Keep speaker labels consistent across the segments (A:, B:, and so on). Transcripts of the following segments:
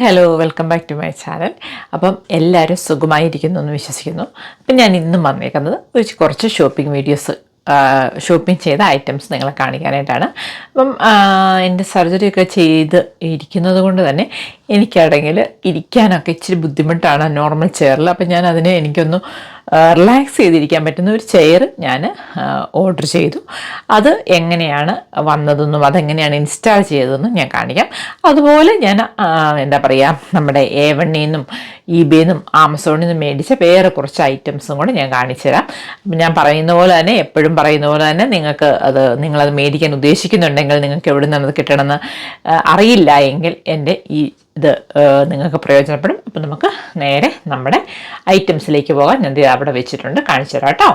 A: Hello welcome back to my channel അപ്പം എല്ലാവരും സുഖമായിരിക്കുന്നു എന്ന് വിശ്വസിക്കുന്നു. അപ്പം ഞാൻ ഇന്നും വന്നേക്കുന്നത് ഒരു കുറച്ച് ഷോപ്പിംഗ് വീഡിയോസ് ഷോപ്പിംഗ് ചെയ്ത ഐറ്റംസ് നിങ്ങളെ കാണിക്കാനായിട്ടാണ്. അപ്പം എന്റെ സർജറി ഒക്കെ ചെയ്ത് ഇരിക്കുന്നത് കൊണ്ട് തന്നെ എനിക്കാണെങ്കിൽ ഇരിക്കാനൊക്കെ ഇച്ചിരി ബുദ്ധിമുട്ടാണ് നോർമൽ ചെയറിൽ അപ്പം ഞാൻ അതിനെ എനിക്കൊന്ന് റിലാക്സ് ചെയ്തിരിക്കാൻ പറ്റുന്ന ഒരു ചെയർ ഞാൻ ഓർഡർ ചെയ്തു. അത് എങ്ങനെയാണ് വന്നതെന്നും അതെങ്ങനെയാണ് ഇൻസ്റ്റാൾ ചെയ്തതെന്നും ഞാൻ കാണിക്കാം. അതുപോലെ ഞാൻ എന്താ പറയുക നമ്മുടെ എ വണ്ണിന്നും ഇബിന്നും ആമസോണിൽ നിന്നും മേടിച്ച വേറെ കുറച്ച് ഐറ്റംസും കൂടെ ഞാൻ കാണിച്ചു തരാം അപ്പം ഞാൻ പറയുന്ന പോലെ തന്നെ എപ്പോഴും പറയുന്ന പോലെ തന്നെ നിങ്ങൾക്ക് അത് നിങ്ങളത് മേടിക്കാൻ ഉദ്ദേശിക്കുന്നുണ്ടെങ്കിൽ നിങ്ങൾക്ക് എവിടെ നിന്നത് കിട്ടണമെന്ന് അറിയില്ല എങ്കിൽ എന്റെ ഈ ഇത് നിങ്ങൾക്ക് പ്രയോജനപ്പെടും. അപ്പം നമുക്ക് നേരെ നമ്മുടെ ഐറ്റംസിലേക്ക് പോകാൻ ഞാൻ അവിടെ വെച്ചിട്ടുണ്ട്. കാണിച്ചു തരാം കേട്ടോ.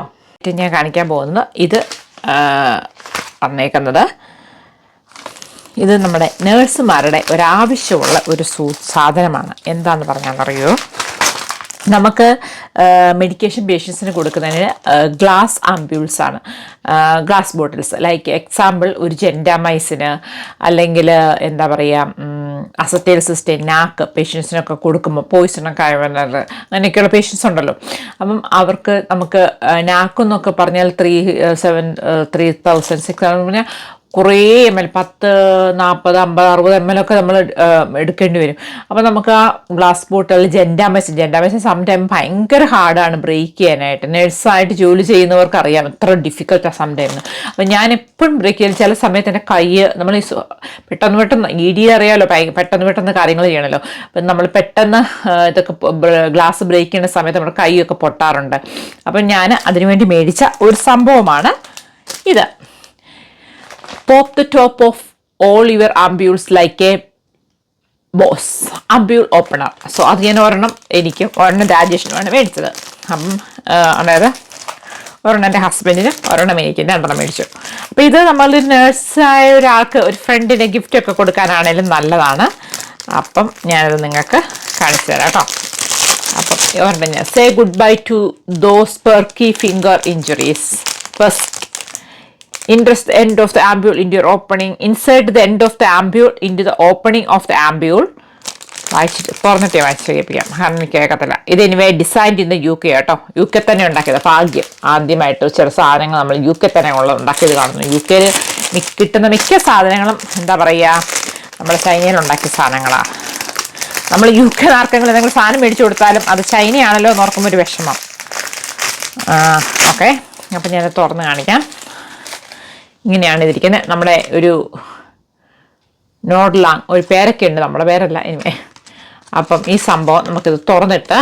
A: ഞാൻ കാണിക്കാൻ പോകുന്നത് ഇത് പറഞ്ഞേക്കുന്നത് ഇത് നമ്മുടെ നേഴ്സുമാരുടെ ഒരാവശ്യമുള്ള ഒരു സൂ സാധനമാണ്. എന്താണെന്ന് പറഞ്ഞാൽ അറിയോ നമുക്ക് മെഡിക്കേഷൻ പേഷ്യൻസിന് കൊടുക്കുന്നതിന് ഗ്ലാസ് ആംബ്യൂൾസ് ആണ്. ഗ്ലാസ് ബോട്ടിൽസ് ലൈക്ക് എക്സാമ്പിൾ ഒരു ജെൻഡാമൈസിന് അല്ലെങ്കിൽ എന്താ പറയുക അസറ്റേൽ സിസ്റ്റൈൻ നാക്ക് പേഷ്യൻസിനൊക്കെ കൊടുക്കുമ്പോൾ പോയിസണൊക്കെ ആയവരുടെ അങ്ങനെയൊക്കെയുള്ള പേഷ്യൻസ് ഉണ്ടല്ലോ. അപ്പം അവർക്ക് നമുക്ക് നാക്കെന്നൊക്കെ പറഞ്ഞാൽ three seven three thousand six പറഞ്ഞാൽ കുറേ എം എൽ പത്ത് നാൽപ്പത് അമ്പത് അറുപത് എം എൽ ഒക്കെ നമ്മൾ എടുക്കേണ്ടി വരും. അപ്പോൾ നമുക്ക് ആ glass bottle gentamicin some time ഭയങ്കര ഹാർഡാണ് ബ്രേക്ക് ചെയ്യാനായിട്ട്. നഴ്സായിട്ട് ജോലി ചെയ്യുന്നവർക്ക് അറിയാം എത്ര ഡിഫിക്കൽട്ടാണ് സം ടൈം അപ്പോൾ ഞാൻ എപ്പോഴും ബ്രേക്ക് ചെയ്യാൻ ചില സമയത്ത് എന്റെ കൈ നമ്മൾ പെട്ടെന്ന് പെട്ടെന്ന് ഇ ഡി അറിയാമല്ലോ പെട്ടെന്ന് പെട്ടെന്ന് കാര്യങ്ങൾ ചെയ്യണമല്ലോ അപ്പം നമ്മൾ പെട്ടെന്ന് ഇതൊക്കെ ഗ്ലാസ് ബ്രേക്ക് ചെയ്യുന്ന സമയത്ത് നമ്മുടെ കൈയൊക്കെ പൊട്ടാറുണ്ട്. അപ്പം ഞാൻ അതിനുവേണ്ടി മേടിച്ച ഒരു സംഭവമാണ് ഇത്. Pop the top of all your ampoules like a boss ampoule opener so അത് ഞാൻ ഒരെണ്ണം എനിക്കും ഒരെണ്ണം രാജേഷിനുമാണ് മേടിച്ചത്. അപ്പം അതായത് ഒരെണ്ണം എന്റെ ഹസ്ബൻഡിന് ഒരെണ്ണം എനിക്ക് രണ്ടെണ്ണം മേടിച്ചു. അപ്പോൾ ഇത് നമ്മൾ നേഴ്സായ ഒരാൾക്ക് ഒരു ഫ്രണ്ടിന് ഗിഫ്റ്റ് ഒക്കെ കൊടുക്കാനാണേലും നല്ലതാണ്. അപ്പം ഞാനത് നിങ്ങൾക്ക് കാണിച്ചു തരാം കേട്ടോ. അപ്പം ഒരെണ്ണം ഞാൻ say good bye to those pesky finger injuries first Interest the end of the ambule into your opening. Insert the end of the ambule into the opening of the ambule. വായിച്ചിട്ട് തുറന്നിട്ടേ വായിച്ച് കേൾപ്പിക്കാം കാരണം എനിക്ക് കേൾക്കത്തില്ല. ഇത് anyway design in U K കേട്ടോ. U K തന്നെ ഉണ്ടാക്കിയത്. ഭാഗ്യം. ആദ്യമായിട്ട് ചില സാധനങ്ങൾ നമ്മൾ യു കെ തന്നെ ഉള്ളത് ഉണ്ടാക്കിയത് കാണുന്നു. യു കെയിൽ കിട്ടുന്ന മിക്ക സാധനങ്ങളും എന്താ പറയുക നമ്മുടെ ചൈനയിൽ ഉണ്ടാക്കിയ സാധനങ്ങളാണ് നമ്മൾ യു കെ ആർക്കെങ്കിലും എന്തെങ്കിലും സാധനം മേടിച്ചു കൊടുത്താലും അത് ചൈനയാണല്ലോ എന്ന് ഓർക്കുമ്പോൾ ഒരു വിഷമം. ഓക്കെ അപ്പം ഞാനത് തുറന്ന് കാണിക്കാം. ഇങ്ങനെയാണ് ഇതിരിക്കുന്നത് നമ്മുടെ ഒരു നോഡ്ലാങ് ഒരു പേരൊക്കെ ഉണ്ട് നമ്മുടെ പേരല്ല ഇനിമേ അപ്പം ഈ സംഭവം നമുക്കിത് തുറന്നിട്ട്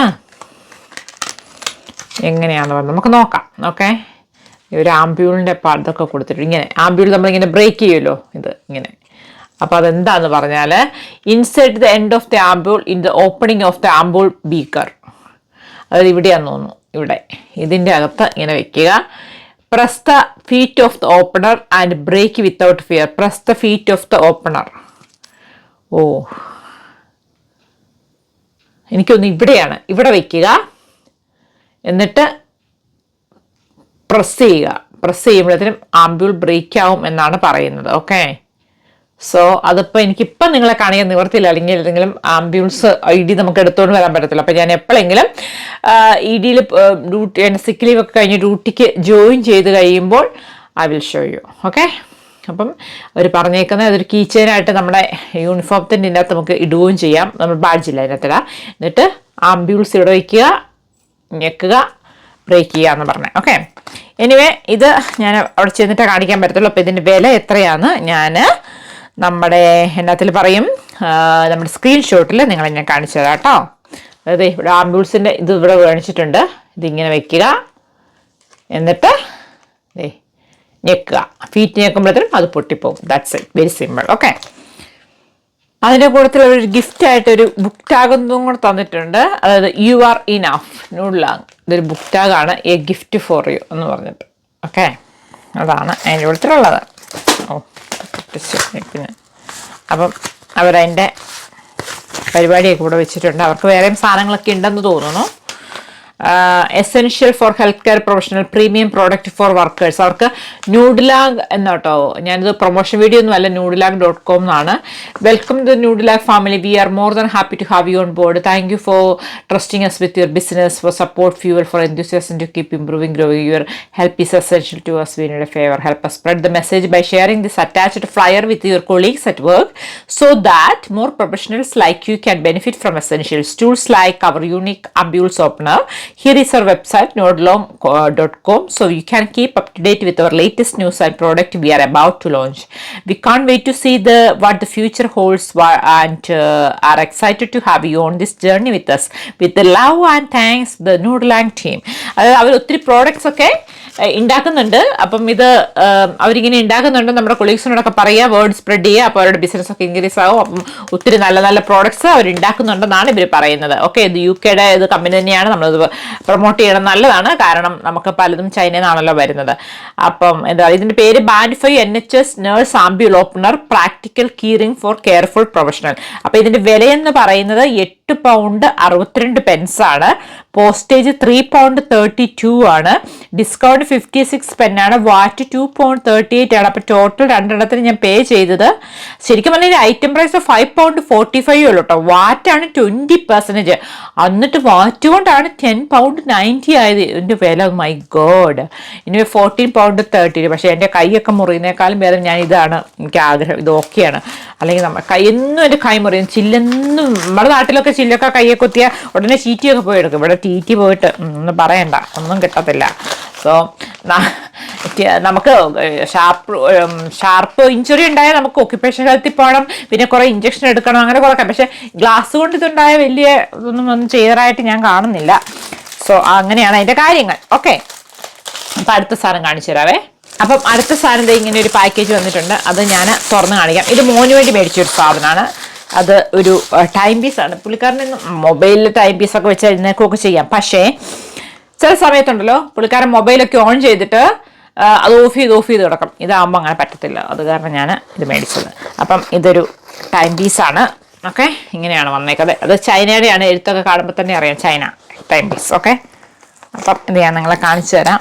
A: എങ്ങനെയാണെന്ന് പറഞ്ഞ് നമുക്ക് നോക്കാം ഓക്കെ? ഒരു ആംബ്യൂളിന്റെ ഇതൊക്കെ കൊടുത്തിട്ട് ഇങ്ങനെ ആംബ്യൂൾ നമ്മളിങ്ങനെ ബ്രേക്ക് ചെയ്യുമല്ലോ ഇത് ഇങ്ങനെ. അപ്പോൾ അതെന്താന്ന് പറഞ്ഞാൽ inside the end of the ampoule in the opening of the ampoule beaker അതായത് ഇവിടെയാന്ന് തോന്നുന്നു ഇവിടെ. ഇതിന്റെ അകത്ത് ഇങ്ങനെ വെക്കുക. Press the feet of the opener and break without fear press the feet of the opener ഓ. എനിക്കൊന്ന് ഇവിടെയാണ്. ഇവിടെ വയ്ക്കുക എന്നിട്ട് പ്രസ് ചെയ്യുക. പ്രസ് ചെയ്യുമ്പോഴത്തേനും ആംബ്യൂൾ ബ്രേക്ക് ആവും എന്നാണ് പറയുന്നത്. ഓക്കെ സോ അതിപ്പോൾ എനിക്കിപ്പം നിങ്ങളെ കാണിക്കാൻ നിവർത്തിയില്ല അല്ലെങ്കിൽ ഏതെങ്കിലും ആംബ്യൂൾസ് ഐ ഡി നമുക്ക് എടുത്തുകൊണ്ട് വരാൻ പറ്റത്തില്ല. അപ്പോൾ ഞാൻ എപ്പോഴെങ്കിലും ഇ ഡിയിൽ ഡ്യൂട്ടി എന്റെ സിക്ക് ലീവ് ഒക്കെ കഴിഞ്ഞ് ഡ്യൂട്ടിക്ക് ജോയിൻ ചെയ്ത് കഴിയുമ്പോൾ I will show you okay അപ്പം അവർ പറഞ്ഞേക്കുന്നത് അതൊരു കീ ചെയിനായിട്ട് നമ്മുടെ യൂണിഫോമത്തിന്റെ ഇതിനകത്ത് നമുക്ക് ഇടുകയും ചെയ്യാം. നമ്മൾ ബാഡ്ജില്ല അതിനകത്തിട എന്നിട്ട് ആംബ്യൂൾസ് ഇവിടെ വയ്ക്കുക ഞെക്കുക ബ്രേക്ക് ചെയ്യുക എന്ന് പറഞ്ഞത് ഓക്കെ എനിവേ ഇത് ഞാൻ അവിടെ ചെന്നിട്ട് കാണിക്കാൻ പറ്റത്തുള്ളൂ. അപ്പോൾ ഇതിന്റെ വില എത്രയാണ്? ഞാൻ നമ്മുടെ എന്നത്തിൽ പറയും നമ്മുടെ സ്ക്രീൻഷോട്ടിൽ നിങ്ങൾ ഞാൻ കാണിച്ചു തരാം കേട്ടോ. അതായത് ഇവിടെ ആംബുൾസിന്റെ ഇത് ഇവിടെ കാണിച്ചിട്ടുണ്ട്. ഇതിങ്ങനെ വെക്കുക. എന്നിട്ട് ദേ ഞെക്കുക. ഫീറ്റ് ഞെക്കുമ്പോഴത്തേനും അത് പൊട്ടിപ്പോകും. That's it very simple okay അതിന്റെ കൂട്ടത്തിൽ ഒരു ഗിഫ്റ്റ് ആയിട്ട് ഒരു ബുക്ക് ടാഗ് കൂടെ തന്നിട്ടുണ്ട്. അതായത് യു ആർ ഇനഫ് നൂഡ്ലാങ് ഇതൊരു ബുക്ക് ടാഗാണ് എ ഗിഫ്റ്റ് ഫോർ യു എന്ന് പറഞ്ഞിട്ട്. ഓക്കെ അതാണ് അതിന്റെ കൂട്ടത്തിലുള്ളത്. ഓ പിന്നെ അപ്പം അവരതിന്റെ പരിപാടിയൊക്കെ ഇവിടെ വെച്ചിട്ടുണ്ട്. അവർക്ക് വേറെയും സാധനങ്ങളൊക്കെ ഉണ്ടെന്ന് തോന്നുന്നു. Essential for health care professional premium product for workers അവർക്ക് ന്യൂഡിലാഗ് എന്നാട്ടോ ഞാനിത് പ്രൊമോഷൻ വീഡിയോ ഒന്നും അല്ല ന്യൂഡിലാഗ് ഡോട്ട് കോം എന്നാണ് welcome the Noodlang family we are more than happy to have you on board thank you for trusting us with your business for support fuel for keep improving growing your help is essential to us we need a favor help us spread the message by sharing this attached flyer with your colleagues at work so that more professionals like you can benefit from essentials tools like our unique ambules opener here is our website nordlong.com so you can keep up to date with our latest news and product we are about to launch we can't wait to see the what the future holds wa- and uh, are excited to have you on this journey with us with the love and thanks the Noodlang team അതായത് അവർ ഒത്തിരി products ഒക്കെ ഏഹ്, ഉണ്ടാക്കുന്നുണ്ട് അപ്പം ഇത് അവരിങ്ങനെ ഉണ്ടാക്കുന്നുണ്ട് നമ്മുടെ കൊളീഗ്സിനോടൊക്കെ പറയുക വേർഡ് സ്പ്രെഡ് ചെയ്യുക അപ്പോൾ അവരുടെ ബിസിനസ് ഒക്കെ ഇൻക്രീസ് ആവും. അപ്പം ഒത്തിരി നല്ല നല്ല പ്രോഡക്ട്സ് അവർ ഉണ്ടാക്കുന്നുണ്ടെന്നാണ് ഇവർ പറയുന്നത്. ഓക്കെ ഇത് യു കെയുടെ ഇത് കമ്പനി തന്നെയാണ്. നമ്മളിത് പ്രൊമോട്ട് ചെയ്യണം നല്ലതാണ്. കാരണം നമുക്ക് പലതും ചൈനയിൽ നിന്നാണല്ലോ വരുന്നത്. അപ്പം എന്താ ഇതിന്റെ പേര് Bandify N H S nurse ampoule opener practical keyring for careful professional അപ്പം ഇതിന്റെ വിലയെന്ന് പറയുന്നത് എട്ട് പൗണ്ട് അറുപത്തിരണ്ട് പെൻസ് ആണ്. Postage three pound thirty two ആണ്. Discount fifty six പെന്നാണ് VAT two pound thirty eight ആണ്. അപ്പോൾ ടോട്ടൽ രണ്ടെണ്ണത്തിന് ഞാൻ പേ ചെയ്തത്. ശരിക്കും പറഞ്ഞാൽ item price five pound forty five ഉള്ളൂ കേട്ടോ വാറ്റാണ് ട്വന്റി പെർസെന്റേജ് എന്നിട്ട് വാറ്റ് കൊണ്ടാണ് ടെൻ പൗണ്ട് നയന്റി ആയത്. എന്റെ വില മൈ ഗോഡ് ഇനി ഫോർട്ടീൻ പൗണ്ട് തേർട്ടി പക്ഷേ എന്റെ കൈയൊക്കെ മുറിയുന്നേക്കാളും ഭേദം ഞാൻ ഇതാണ്. എനിക്ക് ആഗ്രഹം. ഇത് ഓക്കെയാണ് അല്ലെങ്കിൽ നമ്മൾ കൈ എന്നും എന്റെ കൈ മുറിയും ചില്ലെന്നും നമ്മുടെ നാട്ടിലൊക്കെ ചില്ലൊക്കെ കൈയെ കുത്തിയ ഉടനെ ചീറ്റിയൊക്കെ പോയി എടുക്കും. ഇവിടെ ടീറ്റി പോയിട്ട് ഒന്നും പറയണ്ട. ഒന്നും കിട്ടത്തില്ല. സോ നമുക്ക് ഷാർപ്പ് ഷാർപ്പ് ഇഞ്ചുറി ഉണ്ടായാൽ നമുക്ക് ഓക്യുപ്പേഷൻ ഹെൽത്തിൽ പോകണം. പിന്നെ കുറേ ഇഞ്ചക്ഷൻ എടുക്കണം അങ്ങനെ കുറേ പക്ഷേ ഗ്ലാസ് കൊണ്ട് ഇതുണ്ടായ വലിയ ഒന്നും ഒന്നും ചെയ്തതായിട്ട് ഞാൻ കാണുന്നില്ല. സോ അങ്ങനെയാണ് അതിന്റെ കാര്യങ്ങൾ. ഓക്കെ അപ്പം അടുത്ത സാധനം കാണിച്ചു തരാവേ. അപ്പം അടുത്ത സാധനം ദേ ഇങ്ങനെ ഒരു പാക്കേജ് വന്നിട്ടുണ്ട്. അത് ഞാൻ തുറന്ന് കാണിക്കാം. ഇത് മോന് വേണ്ടി മേടിച്ചൊരു സാധനമാണ്. അത് ഒരു ടൈം പീസാണ് പുള്ളിക്കാരൻ മൊബൈലിൽ ടൈം പീസൊക്കെ വെച്ച് എഴുന്നേക്കുകയൊക്കെ ചെയ്യാം. പക്ഷേ ചില സമയത്തുണ്ടല്ലോ പുള്ളിക്കാരൻ മൊബൈലൊക്കെ ഓൺ ചെയ്തിട്ട് അത് ഓഫ് ചെയ്ത് ഓഫ് ചെയ്ത് കിടക്കും. ഇതാകുമ്പോൾ അങ്ങനെ പറ്റത്തില്ല. അത് കാരണം ഞാൻ ഇത് മേടിച്ചത്. അപ്പം ഇതൊരു ടൈം പീസാണ് ഓക്കെ? ഇങ്ങനെയാണ് വന്നേക്കത് അത് ചൈനയുടെയാണ്. എഴുത്തൊക്കെ കാണുമ്പോൾ തന്നെ അറിയാം. China time piece okay? അപ്പം ഇത് ഞാൻ നിങ്ങളെ കാണിച്ചു തരാം.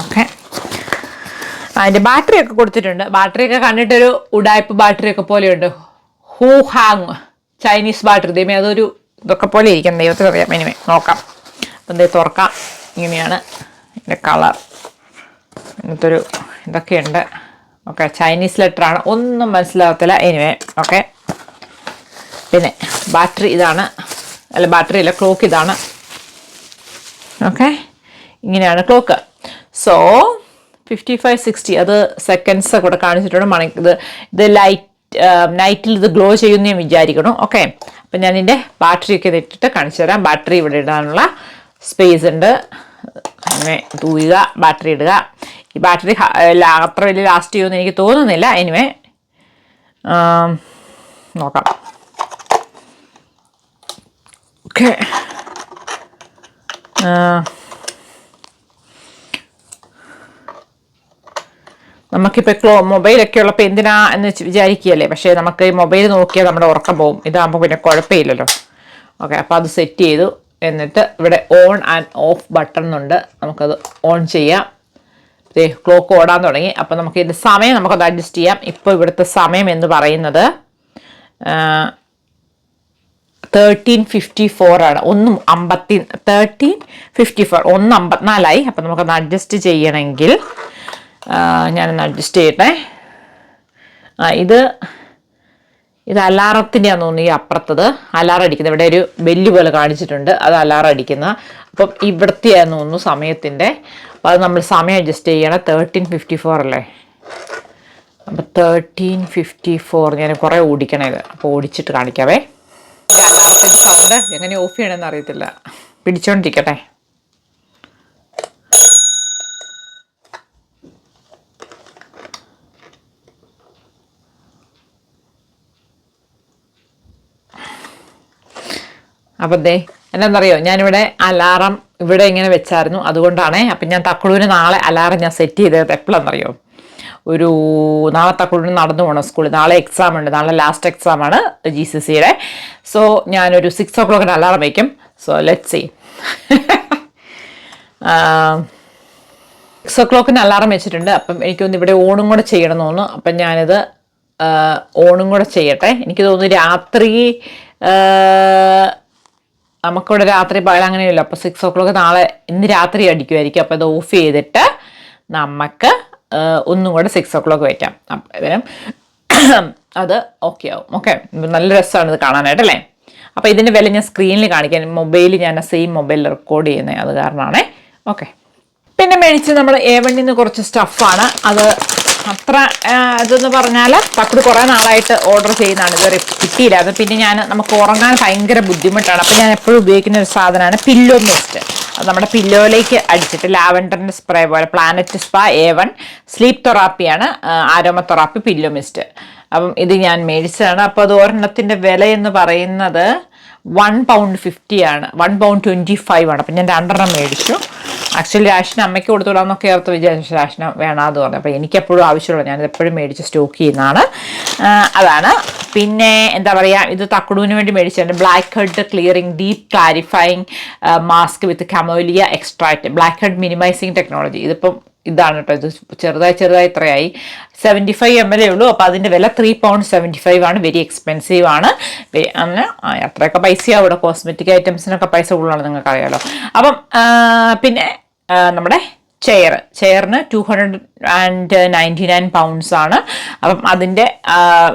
A: ഓക്കെ. അതിന്റെ ബാറ്ററിയൊക്കെ കൊടുത്തിട്ടുണ്ട്. ബാറ്ററി ഒക്കെ കണ്ടിട്ടൊരു ഉടായ്പ് ബാറ്ററി ഒക്കെ പോലെയുണ്ട്. ഹൂ ഹാങ് ചൈനീസ് ബാറ്ററി ദൈവമേ അതൊരു ഇതൊക്കെ പോലെ ഇരിക്കും ദൈവത്തിന് അറിയാം. എനിവേ നോക്കാം. അപ്പം ദൈവം തുറക്കാം. ഇങ്ങനെയാണ്. ഇതിന്റെ കളർ ഇങ്ങനത്തെ ഒരു ഇതൊക്കെയുണ്ട്. ഓക്കെ ചൈനീസ് ലെറ്റർ ആണ്. ഒന്നും മനസ്സിലാകത്തില്ല എനിവേ ഓക്കെ പിന്നെ ബാറ്ററി ഇതാണ്. അല്ല ബാറ്ററി അല്ല ക്ലോക്ക് ഇതാണ്. ഓക്കെ ഇങ്ങനെയാണ് clock so fifty five sixty അത് സെക്കൻഡ്സ് കൂടെ കാണിച്ചിട്ടുണ്ട് മണി ഇത് ഇത് ലൈറ്റ് നൈറ്റിൽ ഇത് ഗ്ലോ ചെയ്യുന്ന ഞാൻ വിചാരിക്കണം ഓക്കെ അപ്പം ഞാൻ ഇതിന്റെ ബാറ്ററി ഒക്കെ ഇട്ടിട്ട് കാണിച്ചു തരാം. ബാറ്ററി ഇവിടെ ഇടാനുള്ള സ്പേസ് ഉണ്ട്. അങ്ങനെ തൂയുക ബാറ്ററി ഇടുക. ഈ ബാറ്ററി അത്ര വലിയ ലാസ്റ്റ് ചെയ്യുമെന്ന് എനിക്ക് തോന്നുന്നില്ല. എനിവേ നോക്കാം. ഓക്കെ നമുക്കിപ്പോൾ ക്ലോ മൊബൈലൊക്കെ ഉള്ളപ്പോൾ എന്തിനാ എന്ന് വിചാരിക്കുകയല്ലേ? പക്ഷേ നമുക്ക് ഈ മൊബൈൽ നോക്കിയാൽ നമ്മുടെ ഉറക്കം പോകും. ഇതാകുമ്പോൾ പിന്നെ കുഴപ്പമില്ലല്ലോ. ഓക്കെ അപ്പോൾ അത് സെറ്റ് ചെയ്തു. എന്നിട്ട് ഇവിടെ ഓൺ ആൻഡ് ഓഫ് ബട്ടൺ ഉണ്ട്. നമുക്കത് ഓൺ ചെയ്യാം. ദേ ക്ലോക്ക് ഓടാൻ തുടങ്ങി. അപ്പോൾ നമുക്ക് ഇതിന്റെ സമയം നമുക്കത് അഡ്ജസ്റ്റ് ചെയ്യാം. ഇപ്പോൾ ഇവിടുത്തെ സമയം എന്ന് പറയുന്നത് തേർട്ടീൻ ഫിഫ്റ്റി ഫോർ ആണ്. ഒന്ന് അമ്പത്തി തേർട്ടീൻ ഫിഫ്റ്റി ഫോർ ഒന്ന് അമ്പത്തിനാലായി. അപ്പോൾ നമുക്കത് അഡ്ജസ്റ്റ് ചെയ്യണമെങ്കിൽ ഞാനൊന്ന് അഡ്ജസ്റ്റ് ചെയ്യട്ടെ. ആ ഇത് ഇത് അലാറത്തിന്റെയാന്ന് തോന്നുന്നു ഈ അപ്പുറത്തത്. അലാറം അടിക്കുന്നത് ഇവിടെ ഒരു ബെല്ല് പോലെ കാണിച്ചിട്ടുണ്ട്. അത് അലാറം അടിക്കുന്ന. അപ്പം ഇവിടുത്തെയാന്ന് തോന്നുന്നു സമയത്തിന്റെ. അപ്പോൾ അത് നമ്മൾ സമയം അഡ്ജസ്റ്റ് ചെയ്യണം. തേർട്ടീൻ ഫിഫ്റ്റി ഫോർ അല്ലേ? അപ്പോൾ തേർട്ടീൻ ഫിഫ്റ്റി ഫോർ ഞാൻ കുറേ ഓടിക്കണേ ഇത്. അപ്പോൾ ഓടിച്ചിട്ട് കാണിക്കാവേ. അലാറത്തിന്റെ സൗണ്ട് എങ്ങനെ ഓഫ് ചെയ്യണമെന്ന് അറിയത്തില്ല. പിടിച്ചോണ്ടിരിക്കട്ടെ. അപ്പം ദേ എന്താണെന്നറിയോ? ഞാനിവിടെ അലാറം ഇവിടെ ഇങ്ങനെ വെച്ചായിരുന്നു. അതുകൊണ്ടാണ് അപ്പം ഞാൻ തക്കുളൂന് നാളെ അലാറം ഞാൻ സെറ്റ് ചെയ്തത് എപ്പോഴാണെന്നറിയോ ഒരു നാളെ തക്കുളുവിന് നടന്നു പോകണം സ്കൂളിൽ. നാളെ എക്സാം ഉണ്ട്. നാളെ ലാസ്റ്റ് എക്സാം ആണ് ജി സി സിയുടെ സോ ഞാനൊരു സിക്സ് ഓ ക്ലോക്കിന് അലാറം വയ്ക്കും സോ ലെറ്റ് സി സിക്സ് ഓ ക്ലോക്കിന് അലാറം വെച്ചിട്ടുണ്ട്. അപ്പം എനിക്കൊന്ന് ഇവിടെ ഓണും കൂടെ ചെയ്യണം തോന്നുന്നു. അപ്പം ഞാനിത് ഓണും കൂടെ ചെയ്യട്ടെ. എനിക്ക് തോന്നുന്നു രാത്രി നമുക്കിവിടെ രാത്രി പകൽ അങ്ങനെയല്ല. അപ്പോൾ സിക്സ് ഓ ക്ലോക്ക് നാളെ ഇന്ന് രാത്രി അടിക്കുമായിരിക്കും അപ്പോൾ ഇത് ഓഫ് ചെയ്തിട്ട് നമുക്ക് ഒന്നും കൂടെ സിക്സ് ഓ ക്ലോക്ക് വയ്ക്കാം അപ്പം അത് ഓക്കെ ആവും. ഓക്കെ നല്ല രസമാണ് ഇത് കാണാനായിട്ട് അല്ലേ? അപ്പോൾ ഇതിന്റെ വില ഞാൻ സ്ക്രീനിൽ കാണിക്കാൻ മൊബൈലിൽ ഞാൻ സെയിം മൊബൈലിൽ റെക്കോർഡ് ചെയ്യുന്നത് അത് കാരണമാണേ ഓക്കെ പിന്നെ മേടിച്ച് നമ്മൾ എ വണ്ണിൽ നിന്ന് കുറച്ച് സ്റ്റഫാണ് അത് അത്ര ഇതെന്ന് പറഞ്ഞാൽ തക്കുട് കുറേ നാളായിട്ട് ഓർഡർ ചെയ്യുന്നതാണ്. ഇതുവരെ കിട്ടിയില്ല അത് പിന്നെ ഞാൻ നമുക്ക് ഉറങ്ങാൻ ഭയങ്കര ബുദ്ധിമുട്ടാണ്. അപ്പോൾ ഞാൻ എപ്പോഴും ഉപയോഗിക്കുന്ന ഒരു സാധനമാണ് പില്ലോ മിസ്റ്റ് അത് നമ്മുടെ പില്ലോയിലേക്ക് അടിച്ചിട്ട് ലാവൻഡറിന്റെ സ്പ്രേ പോലെ planet spa A one sleep തെറാപ്പിയാണ് aroma therapy pillow mist അപ്പം ഇത് ഞാൻ മേടിച്ചതാണ്. അപ്പോൾ അത് ഒരെണ്ണത്തിന്റെ വില എന്ന് പറയുന്നത് വൺ പൗണ്ട് ഫിഫ്റ്റി ആണ്. വൺ പൗണ്ട് ട്വന്റി ഫൈവ് ആണ്. അപ്പം ഞാൻ രണ്ടെണ്ണം മേടിച്ചു. ആക്ച്വലി രാഷിന് അമ്മയ്ക്ക് കൊടുത്തുവിടാമെന്നൊക്കെ ഓർത്ത് വിചാരിച്ചു. രാഷിന് വേണമെന്ന് പറഞ്ഞു. അപ്പോൾ എനിക്കെപ്പോഴും ആവശ്യമുള്ളൂ ഞാനിത് എപ്പോഴും മേടിച്ച് സ്റ്റോക്ക് ചെയ്യുന്നതാണ്. അതാണ്. പിന്നെ എന്താ പറയുക ഇത് തക്കുടുവിന് വേണ്ടി മേടിച്ചിട്ടുണ്ട് blackhead clearing deep clarifying mask with camellia extract blackhead minimising technology ഇതിപ്പം ഇതാണ് കേട്ടോ ഇത്. ചെറുതായി ചെറുതായി ഇത്രയായി. സെവന്റി ഫൈവ് എം എൽ എ ഉള്ളൂ. അപ്പോൾ അതിന്റെ വില ത്രീ പൗണ്ട് സെവന്റി ഫൈവ് ആണ്. വെരി എക്സ്പെൻസീവ് ആണ്. അങ്ങനെ അത്രയൊക്കെ പൈസയാവും ഇവിടെ. കോസ്മെറ്റിക് ഐറ്റംസിനൊക്കെ പൈസ കൂടുതലാണ് നിങ്ങൾക്ക് അറിയാമല്ലോ അപ്പം പിന്നെ നമ്മുടെ chair ചെയറിന് two hundred and ninety nine pounds ആണ്. അപ്പം അതിന്റെ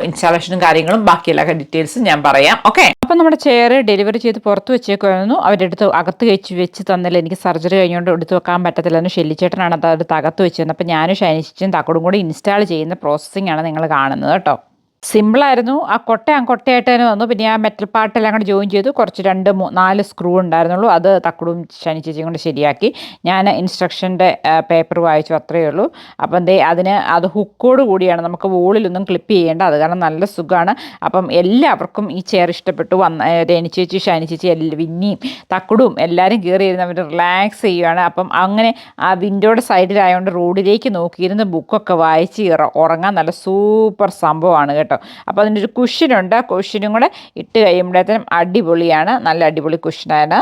A: ഇൻസ്റ്റാളേഷനും കാര്യങ്ങളും ബാക്കിയെല്ലാ ഡീറ്റെയിൽസും ഞാൻ പറയാം. ഓക്കെ
B: അപ്പം നമ്മുടെ ചെയർ ഡെലിവറി ചെയ്ത് പുറത്ത് വെച്ചേക്കുമായിരുന്നു അവരുടെ അടുത്ത് അകത്ത് കഴിച്ച് വെച്ച് തന്നില്ല. എനിക്ക് സർജറി കഴിഞ്ഞുകൊണ്ട് എടുത്ത് വെക്കാൻ പറ്റത്തില്ലെന്ന് ഷെല്ലിച്ചേട്ടനാണ് അത് അടുത്ത് അകത്ത് വെച്ച് തന്നത് അപ്പം ഞാനും ഷൈനിച്ചും തക്കടും കൂടി ഇൻസ്റ്റാൾ ചെയ്യുന്ന പ്രോസസ്സിംഗ് ആണ് നിങ്ങൾ കാണുന്നത് കേട്ടോ. സിമ്പിളായിരുന്നു ആ കൊട്ട ആ കൊട്ടയായിട്ട് തന്നെ വന്നു. പിന്നെ ആ മെറ്റൽ പാർട്ടെല്ലാം കൂടെ ജോയിൻ ചെയ്തു. കുറച്ച് രണ്ട് നാല് സ്ക്രൂ ഉണ്ടായിരുന്നുള്ളൂ. അത് തക്കടും ശനി ചേച്ചിയും കൊണ്ട് ശരിയാക്കി. ഞാൻ ഇൻസ്ട്രക്ഷന്റെ പേപ്പർ വായിച്ചു. അത്രയേ ഉള്ളൂ. അപ്പം എന്തേ അതിന് അത് ഹുക്കോട് കൂടിയാണ്. നമുക്ക് വോളിലൊന്നും ക്ലിപ്പ് ചെയ്യേണ്ട. അത് കാരണം നല്ല സുഖമാണ് അപ്പം എല്ലാവർക്കും ഈ ചെയർ ഇഷ്ടപ്പെട്ടു. വന്ന രേണി ചേച്ചി ഷാനി ചേച്ചി എല്ലാ വിന്നിയും തക്കുടും എല്ലാവരും കയറി ഇരുന്ന് അവർ റിലാക്സ് ചെയ്യുകയാണ് അപ്പം അങ്ങനെ ആ വിൻഡോയുടെ സൈഡിലായതുകൊണ്ട് റോഡിലേക്ക് നോക്കിയിരുന്ന് ബുക്കൊക്കെ വായിച്ച് ഉറങ്ങാൻ നല്ല സൂപ്പർ സംഭവമാണ് കേട്ടോ. അപ്പോൾ അതിന്റെ ഒരു കുഷ്യനുണ്ട്. കുഷ്യനും കൂടെ ഇട്ട് കഴിയുമ്പോഴത്തേനും അടിപൊളിയാണ്. നല്ല അടിപൊളി കുഷ്യനാണ്.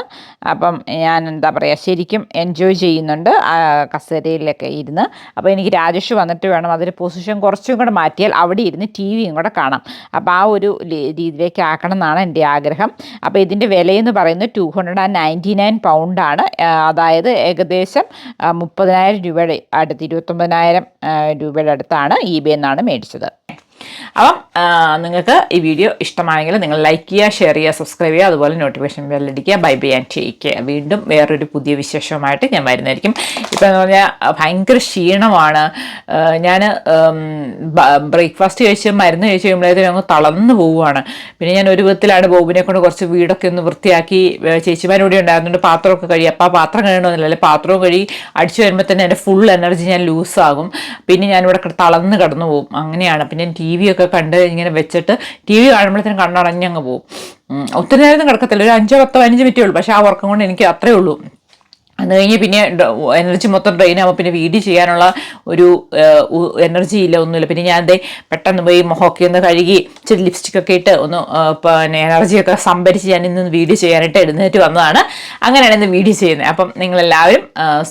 B: അപ്പം ഞാൻ എന്താ പറയുക ശരിക്കും എൻജോയ് ചെയ്യുന്നുണ്ട് ആ കസേരയിലൊക്കെ ഇരുന്ന്. അപ്പോൾ എനിക്ക് രാജേഷ് വന്നിട്ട് വേണം അതിന്റെ പൊസിഷൻ കുറച്ചും കൂടെ മാറ്റിയാൽ അവിടെ ഇരുന്ന് ടി വിയും കൂടെ കാണാം. അപ്പോൾ ആ ഒരു രീതിയിലേക്ക് ആക്കണം എന്നാണ് എന്റെ ആഗ്രഹം. അപ്പോൾ ഇതിന്റെ വിലയെന്ന് പറയുന്നത് two hundred and ninety nine പൗണ്ടാണ് അതായത് ഏകദേശം ആ, മുപ്പതിനായിരം രൂപയുടെ അടുത്ത് ഇരുപത്തൊമ്പതിനായിരം രൂപയുടെ അടുത്താണ് ഇ ബി എന്നാണ് മേടിച്ചത്.
A: അപ്പം നിങ്ങൾക്ക് ഈ വീഡിയോ ഇഷ്ടമായെങ്കിൽ നിങ്ങൾ ലൈക്ക് ചെയ്യുക ഷെയർ ചെയ്യുക സബ്സ്ക്രൈബ് ചെയ്യുക അതുപോലെ നോട്ടിഫിക്കേഷൻ ബെല്ലടിക്കുക ബൈ ബൈ ആൻഡ് ചെയ്യുക വീണ്ടും വേറൊരു പുതിയ വിശേഷവുമായിട്ട് ഞാൻ വരുന്നതായിരിക്കും. ഇപ്പം എന്ന് പറഞ്ഞാൽ ഭയങ്കര ക്ഷീണമാണ്. ഞാൻ ബ്രേക്ക്ഫാസ്റ്റ് കഴിച്ച് മരുന്ന് കഴിച്ച് കഴിയുമ്പോഴത്തേക്കും അങ്ങ് തളർന്നു പോവുകയാണ്. പിന്നെ ഞാൻ ഒരു വിധത്തിലാണ് ബോബിനെ കൊണ്ട് കുറച്ച് വീടൊക്കെ ഒന്ന് വൃത്തിയാക്കി ചേച്ചിമാരൂടെ ഉണ്ടായിരുന്നുണ്ട്. പാത്രമൊക്കെ കഴിയും അപ്പം ആ പാത്രം കഴിയണമെന്നില്ല അല്ലെങ്കിൽ പാത്രവും കഴുകി അടിച്ചു വരുമ്പോൾ തന്നെ എന്റെ ഫുൾ എനർജി ഞാൻ ലൂസാകും പിന്നെ ഞാനിവിടെ തളർന്ന് കിടന്നു പോകും. അങ്ങനെയാണ്. പിന്നെ ടി വി ഒക്കെ കണ്ട് ഇങ്ങനെ വെച്ചിട്ട് ടി വി കാണുമ്പോഴത്തേനും കണ്ണടഞ്ഞങ്ങ് പോകും ഒത്തിരി നേരം കിടക്കത്തില്ല. ഒരു അഞ്ചോ പത്തോ പതിനഞ്ച് മിനിറ്റേ ഉള്ളൂ. പക്ഷേ ആ ഉറക്കം കൊണ്ട് എനിക്ക് അത്രേ ഉള്ളൂ. അത് കഴിഞ്ഞ് പിന്നെ എനർജി മൊത്തം ഡ്രെയിൻ ആകുമ്പോൾ പിന്നെ വീഡിയോ ചെയ്യാനുള്ള ഒരു എനർജി ഇല്ല ഒന്നുമില്ല. പിന്നെ ഞാൻ അതേ പെട്ടെന്ന് പോയി മുഖമൊക്കെ ഒന്ന് കഴുകി ഇച്ചിരി ലിപ്സ്റ്റിക് ഒക്കെ ഇട്ട് ഒന്ന് പിന്നെ എനർജിയൊക്കെ സംഭരിച്ച് ഞാൻ ഇന്ന് വീഡിയോ ചെയ്യാനായിട്ട് എഴുന്നേറ്റ് വന്നതാണ്. അങ്ങനെയാണ് ഇന്ന് വീഡിയോ ചെയ്യുന്നത്. അപ്പം നിങ്ങളെല്ലാവരും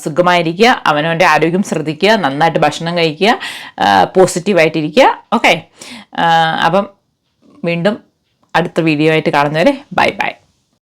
A: സുഖമായിരിക്കുക അവനവന്റെ ആരോഗ്യം ശ്രദ്ധിക്കുക നന്നായിട്ട് ഭക്ഷണം കഴിക്കുക പോസിറ്റീവായിട്ടിരിക്കുക ഓക്കെ അപ്പം വീണ്ടും അടുത്ത വീഡിയോ ആയിട്ട് കാണുന്നവരെ ബൈ ബൈ